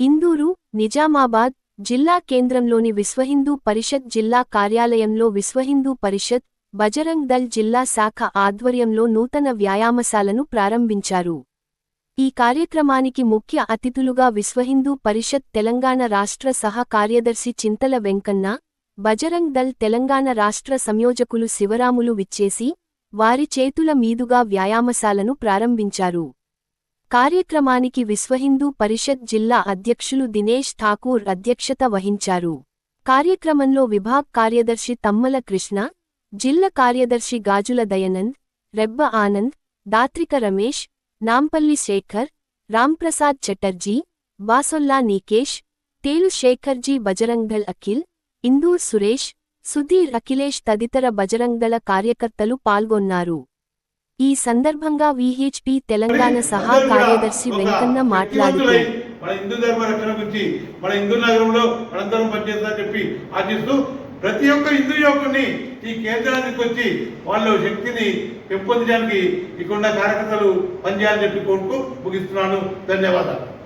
ఇందూరు నిజామాబాద్ జిల్లా కేంద్రంలోని విశ్వహిందూ పరిషత్ జిల్లా కార్యాలయంలో విశ్వహిందూ పరిషత్ బజరంగ్ దళ్ జిల్లా శాఖ ఆధ్వర్యంలో నూతన వ్యాయామశాలను ప్రారంభించారు. ఈ కార్యక్రమానికి ముఖ్య అతిథులుగా విశ్వహిందూ పరిషత్ తెలంగాణ రాష్ట్ర సహ కార్యదర్శి చింతల వెంకన్న బజరంగ్ దళ్ తెలంగాణ రాష్ట్ర సంయోజకులు శివరాములు విచ్చేసి వారి చేతుల మీదుగా వ్యాయామశాలను ప్రారంభించారు. కార్యక్రమానికి విశ్వహిందూ పరిషత్ జిల్లా అధ్యక్షులు దినేష్ ఠాకూర్ అధ్యక్షత వహించారు. కార్యక్రమంలో విభాగ్ కార్యదర్శి తమ్మల కృష్ణ జిల్లా కార్యదర్శి గాజుల దయనంద్ రెబ్బ ఆనంద్ దాత్రిక రమేష్ నాంపల్లి శేఖర్ రాంప్రసాద్ చటర్జీ బాసొల్లా నీకేష్ తేలు శేఖర్జీ బజరంగల్ అఖిల్ ఇందూర్ సురేష్ సుధీర్ అఖిలేష్ తదితర బజరంగ్దళ కార్యకర్తలు పాల్గొన్నారు. ఈ సందర్భంగా విహెచ్పి తెలంగాణ సహా కార్యదర్శి వెంకన్న మాట్లాడుతూ మన హిందూ ధర్మ రక్షణ గురించి మన హిందూ నగరంలో మనందరం పనిచేస్తామని చెప్పి ఆశిస్తూ ప్రతి ఒక్క హిందూ యువకుని ఈ కేంద్రానికి వచ్చి వాళ్ళ శక్తిని పెంపొందడానికి ఇక్కడ కార్యకర్తలు పనిచేయాలని చెప్పి కోరుకు ముగిస్తున్నాను. ధన్యవాదాలు.